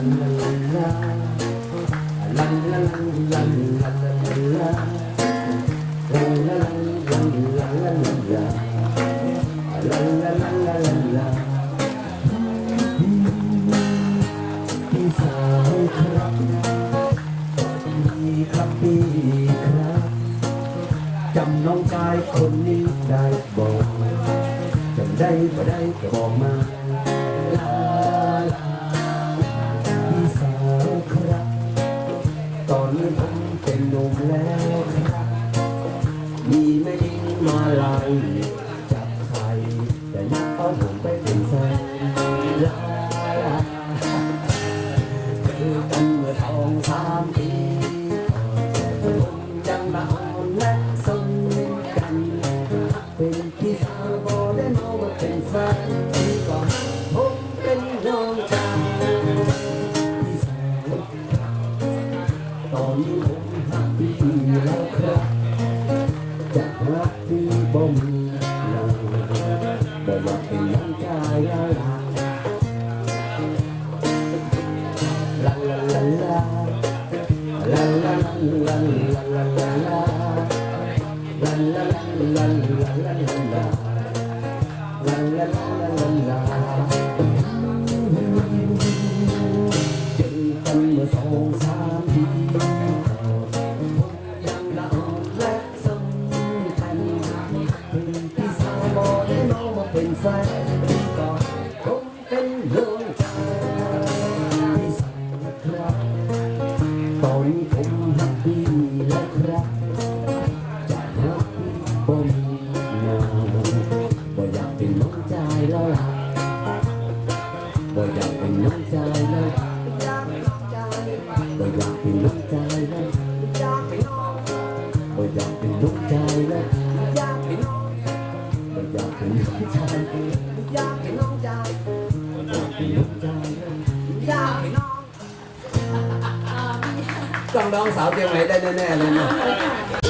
จำน้องกายคนนี้ได้บอกจำได้บ่ได้ก็บอกมาลา จากใครจะยับเอาผมไปเป็นแนลาลาเจอกันเมื่อทองสามปีผมจังมาอ่อนและสนกันเป็นพี่สาวบอได้มาว่าเป็นแฟนที่กอนผมเป็นน้องจาตอนนี้ผมหักพี่แล้วครับ bởi mặt hình nắng trời la la la la la la la la la la la la la la la la la la Chân tâm son xa đi ตอนนี้ผมแฮปปี้แล้วครับจะแฮปปี้บ่มีงานบ่อยากเป็นน้องใจแล้วล่ะบ่อยากเป็นน้องใจแล้วบ่อยากเป็นน้องใจแล้วบ่อยากเป็นน้องใจแล้วบ่อยากเป็นน้องบ่อยากเป็นน้องใจอยากเป็นน้องใจอยากเป็นน้องใจแล้ว ต้องน้องสาวเจียงไหนได้แน่ๆเลยนะ